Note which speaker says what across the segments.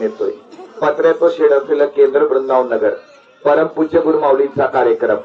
Speaker 1: येतोय पत्र्याचं शेड असलेलं केंद्र वृंदावन नगर परमपूज्य गुरु माऊलींचा कार्यक्रम.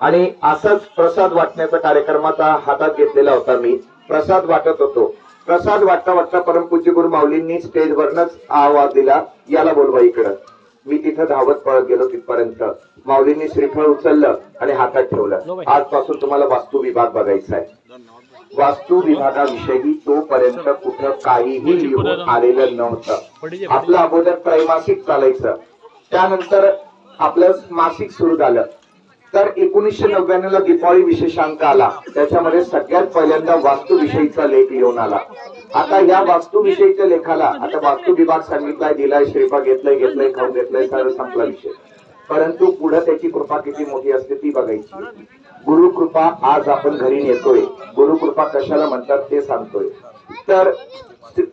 Speaker 1: आणि असाच प्रसाद वाटण्याचा कार्यक्रमाचा हातात घेतलेला होता मी. प्रसाद वाटत होतो. प्रसाद वाटता वाटता परमपूज्य गुरु माऊलींनी स्टेजवरनच आवाज दिला. याला बोलवा इकडं. मी तिथं धावत पळत गेलो तिथपर्यंत. माऊलींनी श्रीफळ उचललं आणि हातात ठेवलं. आजपासून तुम्हाला वास्तू विभाग बघायचा आहे. वास्तू विभागाविषयी तोपर्यंत कुठं काहीही लिहून आलेलं नव्हतं. आपलं अगोदर त्रैमासिक चालायचं. त्यानंतर आपलं मासिक सुरू झालं. तर एकोणीसशे नव्याण्णव ला दिपाळी विशेषांक आला. त्याच्यामध्ये सगळ्यात पहिल्यांदा वास्तू विषयीचा लेख लिहून आला. आता या वास्तू विषयीच्या लेखाला आता वास्तू विभाग सांगितलाय दिलाय श्रीपा घेतलंय घेतलंय खाऊ घेतलंय सर संपला विषय. परंतु पुढे त्याची कृपा किती मोठी असते ती बघायची. गुरुकृपा आज आपण घरी नेतोय. गुरुकृपा कशाला म्हणतात ते सांगतोय. तर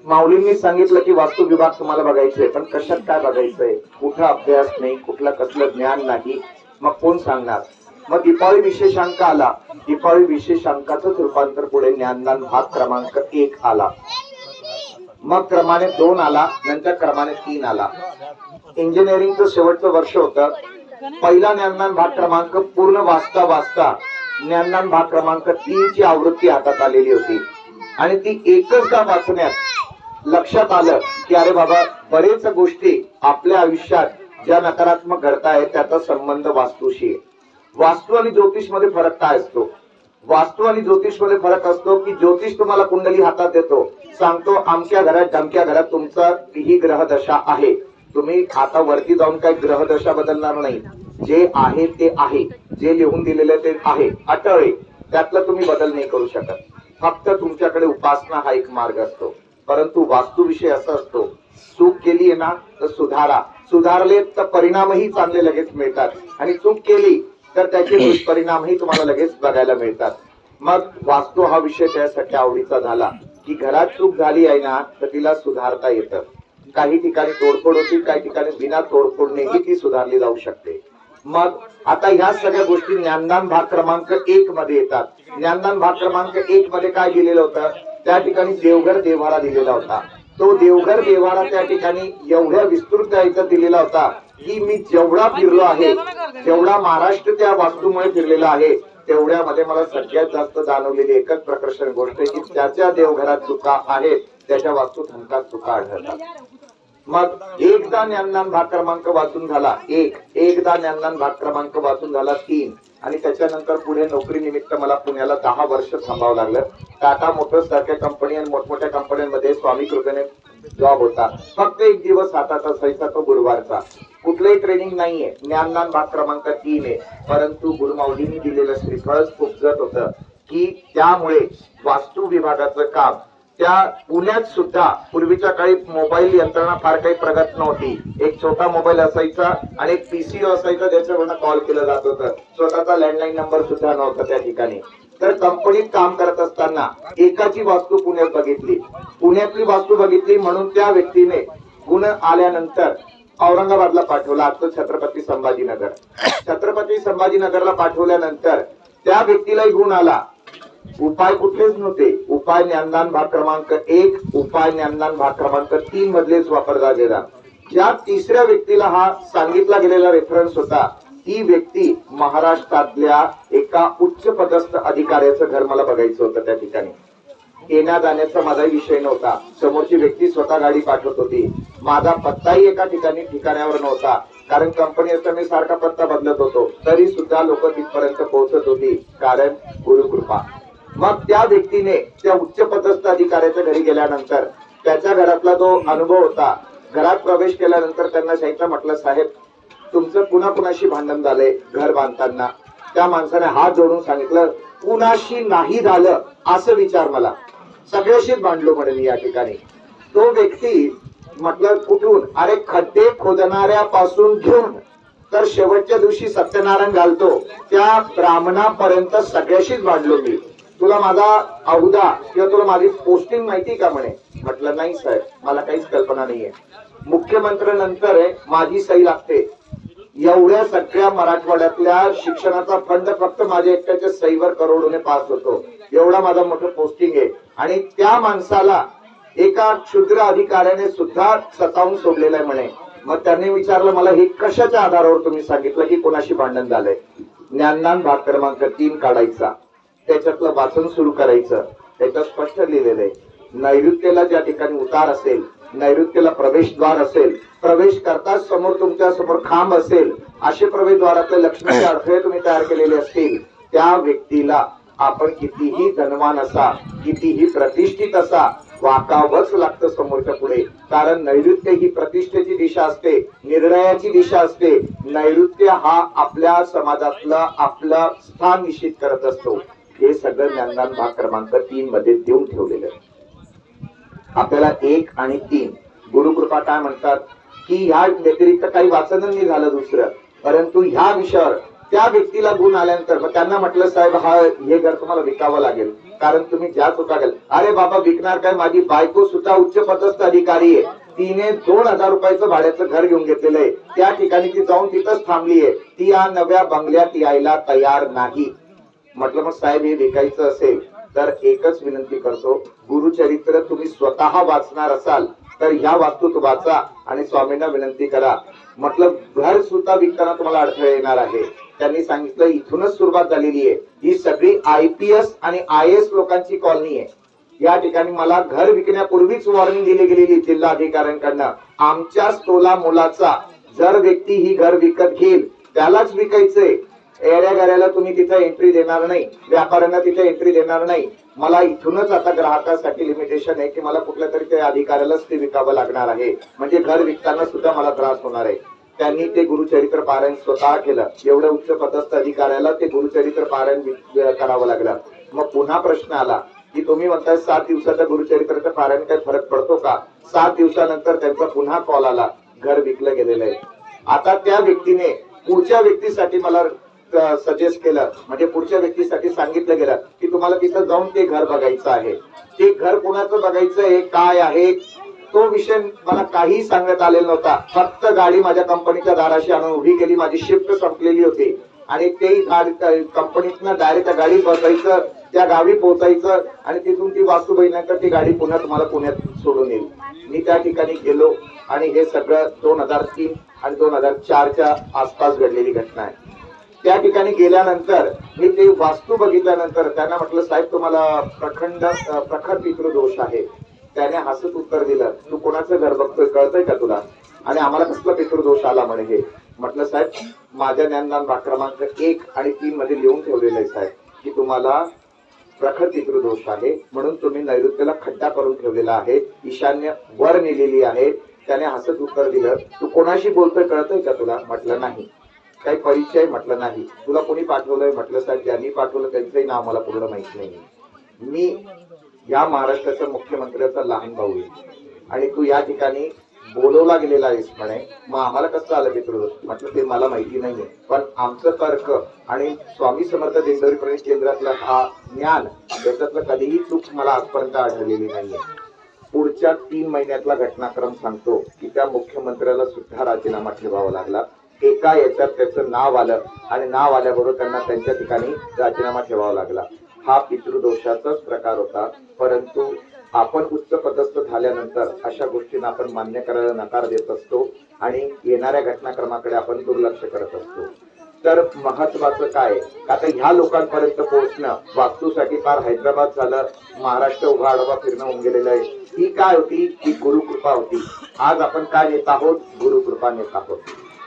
Speaker 1: माऊलींनी सांगितलं की वास्तू विभाग तुम्हाला बघायचंय पण कशात काय बघायचंय? कुठं अभ्यास नाही कुठलं कसलं ज्ञान नाही मग कोण सांगणार? मग दीपावली विशेषांक आला. दीपावली विशेषांकाच रूपांतर पुढे ज्ञानदान भाग क्रमांक एक आला. मग क्रमाने दोन आला नंतर क्रमाने तीन आला. इंजिनिअरिंगचं शेवटचं वर्ष होतं. पहिला ज्ञानदान भाग क्रमांक पूर्ण वाचता वाचता ज्ञानदान भाग क्रमांक तीन ची आवृत्ती हातात आलेली होती. आणि ती एकचदा वाचण्यात लक्षात आलं की अरे बाबा बरेच गोष्टी आपल्या आयुष्यात ज्या नकारात्मक घडतायत त्याचा संबंध वास्तूशी आहे. वास्तू आणि ज्योतिषमध्ये फरक काय असतो? वास्तू आणि ज्योतिषमध्ये फरक असतो की ज्योतिष तुम्हाला कुंडली हातात देतो सांगतो आमच्या घरात डमक्या घरात तुमचा ही ग्रहदशा आहे. तुम्ही आता वरती जाऊन काही ग्रहदशा बदलणार नाही. जे आहे ते आहे. जे लिहून दिलेले ते आहे. अटळ आहे. त्यातलं तुम्ही बदल नाही करू शकत. फक्त तुमच्याकडे उपासना हा एक मार्ग असतो. परंतु वास्तू विषय असा असतो. चूक केली आहे ना तर सुधारा. सुधारले तर परिणामही चांगले लगेच मिळतात. आणि चूक केली तर त्याचे दुष्परिणामही तुम्हाला लगेच बघायला मिळतात. मग वास्तू हा विषय त्यासाठी आवडीचा झाला. की घरात चूक झाली आहे ना तर तिला सुधारता येतं. काही ठिकाणी तोडफोड होती काही ठिकाणी बिना तोडफोडनेही ती सुधारली जाऊ शकते. मग आता ह्या सगळ्या गोष्टी ज्ञानदान भाग क्रमांक एक मध्ये येतात. ज्ञानदान भाग क्रमांक एक मध्ये काय दिलेलं होतं? त्या ठिकाणी देवघर देव्हारा दिलेला होता. तो देवघर देव्हारा त्या ठिकाणी एवढ्या विस्तृत यायचा दिलेला होता की मी जेवढा फिरलो आहे जेवढा महाराष्ट्र त्या वास्तूमुळे फिरलेला आहे तेवढ्यामध्ये मला सगळ्यात जास्त जाणवलेली एकच प्रकर्षण गोष्ट की त्याच्या देवघरात चुका आहेत त्याच्या वास्तूत हमखास चुका आढळतात. मग एकदा ज्ञानदान भाग क्रमांक वाचून झाला एक. एकदा ज्ञानदान भाग क्रमांक वाचून झाला तीन. आणि त्याच्यानंतर पुढे नोकरी निमित्त मला पुण्याला दहा वर्ष थांबावं लागलं. टाटा मोटर्स सारख्या कंपनी आणि मोठमोठ्या कंपन्यांमध्ये स्वामी कृपेने जॉब होता. फक्त एक दिवस हाताचा सैसा तो गुरुवारचा. कुठलंही ट्रेनिंग नाहीये. ज्ञानदान भाग क्रमांक तीन आहे. परंतु गुरुमाऊलींनी दिलेलं श्रीफळच उपजत होतं की त्यामुळे वास्तू विभागाचं काम त्या पुण्यात सुद्धा पूर्वीच्या काळी मोबाईल यंत्रणा फार काही प्रगत नव्हती. एक छोटा मोबाईल असायचा आणि एक पीसी असायचा ज्याच्यावरनं कॉल केलं जात होतं. स्वतःचा लँडलाईन नंबर सुद्धा नव्हता त्या ठिकाणी. तर कंपनीत काम करत असताना एकाची वास्तू पुण्यात बघितली. पुण्यातली वास्तू बघितली म्हणून त्या व्यक्तीने गुण आल्यानंतर औरंगाबादला पाठवला. आजचं छत्रपती संभाजीनगर. छत्रपती संभाजीनगरला पाठवल्यानंतर त्या व्यक्तीलाही गुण आला. उपाय कुठलेच नव्हते. उपाय ज्ञानदान भाग क्रमांक एक उपाय ज्ञानदान भाग क्रमांक तीन मधलेच वापरला गेला. ज्या तिसऱ्या व्यक्तीला हा सांगितला गेलेला रेफरन्स होता ती व्यक्ती महाराष्ट्रातल्या एका उच्च पदस्थ अधिकाऱ्याचं घर मला बघायचं होतं त्या ठिकाणी. येण्या जाण्याचा माझाही विषय नव्हता. समोरची व्यक्ती स्वतः गाडी पाठवत होती. माझा पत्ताही एका ठिकाणी ठिकाण्यावर नव्हता. कारण कंपनी असता मी सारखा पत्ता बदलत होतो. तरी सुद्धा लोक तिथपर्यंत पोहोचत होती. कारण गुरुकृपा. मग त्या व्यक्तीने त्या उच्च पदस्थ अधिकाऱ्याच्या घरी गेल्यानंतर त्याच्या घरातला जो अनुभव होता घरात प्रवेश केल्यानंतर त्यांना सांगितलं म्हटलं साहेब तुमचं पुन्हा कुणाशी भांडण झालंय घर बांधताना. त्या माणसाने हात जोडून सांगितलं कुणाशी नाही झालं असं विचार मला. सगळ्याशीच भांडलो म्हणे मी या ठिकाणी. तो व्यक्ती म्हटलं कुठून? अरे खड्डे खोदणाऱ्यापासून घेऊन. तर शेवटच्या दिवशी सत्यनारायण घालतो. त्या ब्राह्मणापर्यंत सगळ्याशीच भांडलो मी. तुला माझा अहुदा किंवा तुला माझी पोस्टिंग माहिती का म्हणे? म्हटलं नाही साहेब. मला काहीच कल्पना नाहीये. मुख्यमंत्री नंतर माझी सही लागते. एवढ्या सगळ्या मराठवाड्यातल्या शिक्षणाचा फंड फक्त माझ्या एकट्याच्या सहीवर करोडोने पास होतो. एवढा माझा मोठं पोस्टिंग आहे. आणि त्या माणसाला एका क्षुद्र अधिकाऱ्याने सुद्धा सतावून सोडलेलं आहे म्हणे. मग त्यांनी विचारलं मला हे कशाच्या आधारावर तुम्ही सांगितलं की कोणाशी भांडण झालंय? ज्ञानदान भाग क्रमांक तीन काढायचा. त्याच्यातलं वाचन सुरू करायचं. त्याच्यात स्पष्ट लिहिलेलं आहे. नैऋत्येला ज्या ठिकाणी उतार असेल नैऋत्येला प्रवेशद्वार असेल प्रवेश करताच समोर तुमच्यासमोर खांब असेल असे प्रवेशद्वारातले लक्ष्मीचे अडथळे तुम्ही तयार केलेले असतील त्या व्यक्तीला आपण कितीही धनवान असा कितीही प्रतिष्ठित असा वाकावंच लागतं समोरच्या पुढे. कारण नैऋत्य ही प्रतिष्ठेची दिशा असते निर्णयाची दिशा असते. नैऋत्य हा आपल्या समाजातलं आपलं स्थान निश्चित करत असतो. हे सगळं ज्ञानदान भाग क्रमांक तीन मध्ये देऊन ठेवलेलं आहे. आपल्याला एक आणि तीन गुरुकृपा काय म्हणतात? की ह्या व्यतिरिक्त काही वाचन नाही झालं दुसरं. परंतु ह्या विषयावर त्या व्यक्तीला गुण आल्यानंतर मग त्यांना म्हटलं साहेब हा हे घर तुम्हाला विकावं लागेल कारण तुम्ही ज्या चुका केल. अरे बाबा विकणार काय? माझी बायको सुद्धा उच्च पदस्थ अधिकारी आहे. तिने दोन हजार रुपयाचं भाड्याचं घर घेऊन घेतलेलं आहे. त्या ठिकाणी ती जाऊन तिथंच थांबली आहे. ती या नव्या बंगल्यात यायला तयार नाही. म्हटलं मग साहेब हे विकायचं असेल तर एकच विनंती करतो गुरुचरित्र तुम्ही स्वतः वाचणार असाल तर ह्या वास्तूत वाचा आणि स्वामींना विनंती करा. म्हटलं घर सुद्धा विकताना तुम्हाला अडथळे येणार आहे. त्यांनी सांगितलं इथूनच सुरुवात झालेली आहे. ही सगळी आय पी एस आणि आय एस लोकांची कॉलनी आहे. या ठिकाणी मला घर विकण्यापूर्वीच वॉर्निंग दिली गेलेली जिल्हा अधिकाऱ्यांकडनं आमच्या तोला मुलाचा जर व्यक्ती ही घर विकत घेईल त्यालाच विकायचंय. एरिया गाड्याला तुम्ही तिथे एंट्री देणार नाही व्यापाऱ्यांना तिथे एंट्री देणार नाही. मला इथूनच आता ग्राहकासाठी लिमिटेशन आहे की मला कुठल्या तरी त्या अधिकाऱ्यालाच ते विकावं लागणार आहे. म्हणजे घर विकताना सुद्धा मला त्रास होणार आहे. त्यांनी ते गुरुचरित्र पारायण स्वतः केलं. एवढं उच्च पदस्थ अधिकाऱ्याला ते गुरुचरित्र पारायण करावं लागलं. मग पुन्हा प्रश्न आला की तुम्ही म्हणताय सात दिवसाच्या गुरुचरित्राचं पारायण काही फरक पडतो का? सात दिवसानंतर त्यांचा पुन्हा कॉल आला. घर विकलं गेलेलं आहे. आता त्या व्यक्तीने पुढच्या व्यक्तीसाठी मला सजेस्ट केलं. म्हणजे पुढच्या व्यक्तीसाठी सांगितलं गेलं की तुम्हाला तिथं जाऊन ते घर बघायचं आहे. ते घर कोणाचं बघायचं आहे काय आहे तो विषय मला काही सांगण्यात आलेला नव्हता. फक्त गाडी माझ्या कंपनीच्या दाराशी आणून उभी केली माझी शिफ्ट संपलेली होती. आणि ते कंपनीतनं डायरेक्ट गाडी बसायचं त्या गावी पोहोचायचं आणि तिथून ती वास्तू बघितल्यानंतर ती गाडी पुन्हा तुम्हाला पुण्यात सोडून येईल. मी त्या ठिकाणी गेलो आणि हे सगळं दोन हजार तीन आणि दोन हजार चारच्या आसपास घडलेली घटना आहे. त्या ठिकाणी गेल्यानंतर मी ते वास्तू बघितल्यानंतर त्यांना म्हटलं साहेब तुम्हाला प्रखंड प्रखर पितृदोष आहे. त्याने हसत उत्तर दिलं तू कोणाचं घर बघतोय कळतंय का तुला? आणि आम्हाला कसला पितृदोष आला म्हणे हे? म्हटलं साहेब माझ्या ज्ञानदान भाग क्रमांक एक आणि तीन मध्ये लिहून ठेवलेलं आहे साहेब की तुम्हाला प्रखर पितृदोष आहे म्हणून तुम्ही नैऋत्यला खड्डा करून ठेवलेला आहे ईशान्य वर नेलेली आहे. त्याने हसत उत्तर दिलं तू कोणाशी बोलतोय कळतंय का तुला? म्हटलं नाही. काही परिचय म्हटलं नाही. तुला कोणी पाठवलंय म्हटलं तर ज्यांनी पाठवलं त्यांचंही नाव मला पूर्ण माहीत नाही. मी या महाराष्ट्राच्या मुख्यमंत्र्याचा लहान भाऊ आहे. आणि तू या ठिकाणी बोलवला गेलेला आहेस म्हणे. मग आम्हाला कसं आलं पितृदोष म्हटलं ते मला माहिती नाहीये. पण आमचं तर्क आणि स्वामी समर्थ दिंडोरी प्रवेश केंद्रातला हा ज्ञान त्याच्यातलं कधीही चूक मला आजपर्यंत आढळलेली नाहीये. पुढच्या तीन महिन्यातला घटनाक्रम सांगतो की त्या मुख्यमंत्र्याला सुद्धा राजीनामा ठेवावा लागला. एका याच्यात त्याचं नाव आलं आणि नाव आल्याबरोबर त्यांना त्यांच्या ठिकाणी राजीनामा ठेवावा लागला. हा पितृदोषाचाच प्रकार होता. परंतु आपण उच्च पदस्थ झाल्यानंतर अशा गोष्टींना आपण मान्य करायला नकार देत असतो आणि येणाऱ्या घटनाक्रमाकडे आपण दुर्लक्ष करत असतो. तर महत्वाचं काय? आता ह्या लोकांपर्यंत पोहोचणं वास्तूसाठी फार हैदराबाद झालं. महाराष्ट्र उभा आडोबा फिरणं होऊन गेलेलं आहे. ही काय होती? ही गुरुकृपा होती. आज आपण काय नेत आहोत? गुरुकृपा नेत आहोत.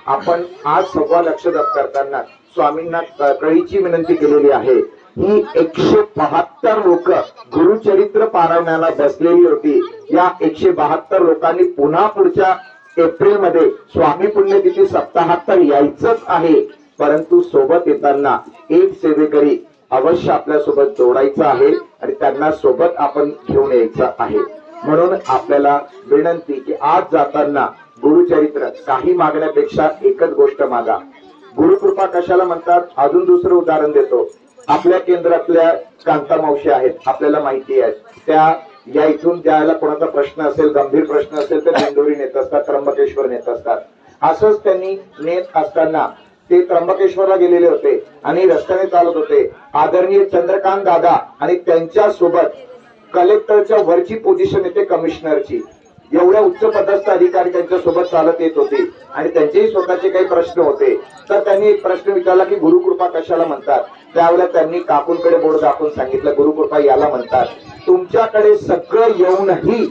Speaker 1: आपण आज सव्वा लक्ष जप करताना स्वामींना कळीची विनंती केलेली आहे. ही एकशे बहात्तर लोक गुरुचरित्र पारायणाला बसलेली होती. या एकशे बहात्तर लोकांनी पुन्हा पुढच्या एप्रिलमध्ये स्वामी पुण्यतिथी सप्ताहात तर यायचंच आहे. परंतु सोबत येताना एक सेवेकरी अवश्य आपल्यासोबत जोडायचं आहे आणि त्यांना सोबत आपण घेऊन यायचं आहे. म्हणून आपल्याला विनंती की आज जाताना गुरुचरित्र काही मागण्यापेक्षा एकच गोष्ट मागा. गुरुकृपा कशाला म्हणतात? अजून दुसरं उदाहरण देतो. आपल्या केंद्रातल्या कांता मावशी आहेत आपल्याला माहिती आहे. त्या या इथून ज्याला कोणाचा प्रश्न असेल गंभीर प्रश्न असेल तर दिंडोरी नेत असतात त्र्यंबकेश्वर नेत असतात. असंच त्यांनी नेत असताना ते त्र्यंबकेश्वरला गेलेले होते आणि रस्त्याने चालत होते. आदरणीय चंद्रकांत दादा आणि त्यांच्यासोबत कलेक्टरच्या वरची पोझिशन येते कमिशनरची. एवढ्या उच्च पदस्थ अधिकारी त्यांच्यासोबत चालत येत होते आणि त्यांचेही स्वतःचे काही प्रश्न होते. तर त्यांनी एक प्रश्न विचारला की गुरुकृपा कशाला म्हणतात? त्यावेळेला त्यांनी काकूंकडे बोर्ड दाखवून सांगितलं गुरुकृपा याला म्हणतात. तुमच्याकडे सगळं येऊनही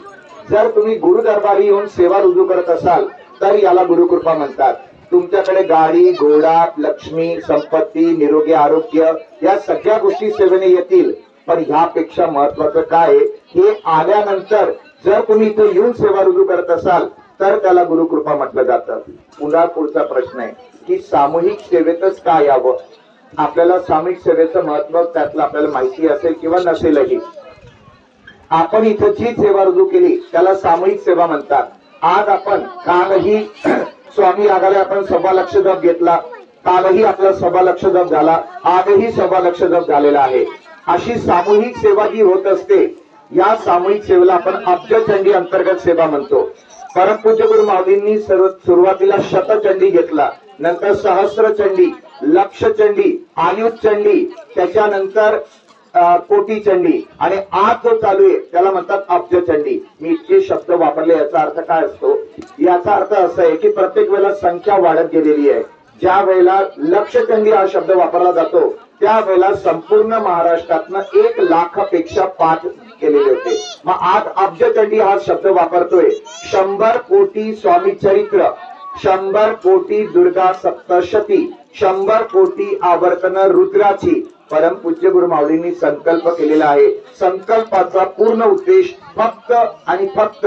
Speaker 1: जर तुम्ही गुरु दरबारी येऊन सेवा रुजू करत असाल तर याला गुरुकृपा म्हणतात. तुमच्याकडे गाडी घोडा लक्ष्मी संपत्ती निरोगी आरोग्य या सगळ्या गोष्टी सेवेने येतील. पण ह्यापेक्षा महत्वाचं काय आहे? हे आल्यानंतर जर तुम्ही इथे येऊन सेवा रुजू करत असाल तर त्याला गुरुकृपा म्हटलं जातं. पुन्हा पुढचा प्रश्न आहे की सामूहिक सेवेतच का यावं? आपल्याला सामूहिक सेवेचं महत्त्व त्यातलं आपल्याला माहिती असेल किंवा नसेलही. आपण इथं जी सेवा रुजू केली त्याला सामूहिक सेवा म्हणतात. आज आपण कालही स्वामी आघाडी आपण सभा लक्ष जप घेतला. कालही आपला सभा लक्ष जप झाला. आजही सभा लक्ष जप झालेला आहे. अशी सामूहिक सेवा जी होत असते या सामूहिक सेवेला आपण अब्जचंडी अंतर्गत सेवा म्हणतो. परमपूज्य गुरु माऊलींनी सर्व सुरुवातीला शतचंडी घेतला. नंतर सहस्रचंडी लक्षचंडी आयुषचंडी त्याच्यानंतर कोटी चंडी आणि आज जो चालू आहे त्याला म्हणतात अब्ज चंडी मी इतके शब्द वापरले याचा अर्थ काय असतो? याचा अर्थ असा आहे की प्रत्येक वेळेला संख्या वाढत गेलेली आहे. ज्या वेळेला लक्षचंडी हा शब्द वापरला जातो त्यावेळेला संपूर्ण महाराष्ट्रातनं एक लाखापेक्षा पाच केलेले होते. मग आज अब्जचंडी हा शब्द वापरतोय. शंभर कोटी स्वामी चरित्र शंभर कोटी दुर्गा सप्तशती शंभर कोटी आवर्तन रुद्राची. परमपूज्य गुरु माऊलींनी संकल्प केलेला आहे. संकल्पाचा पूर्ण उद्देश फक्त आणि फक्त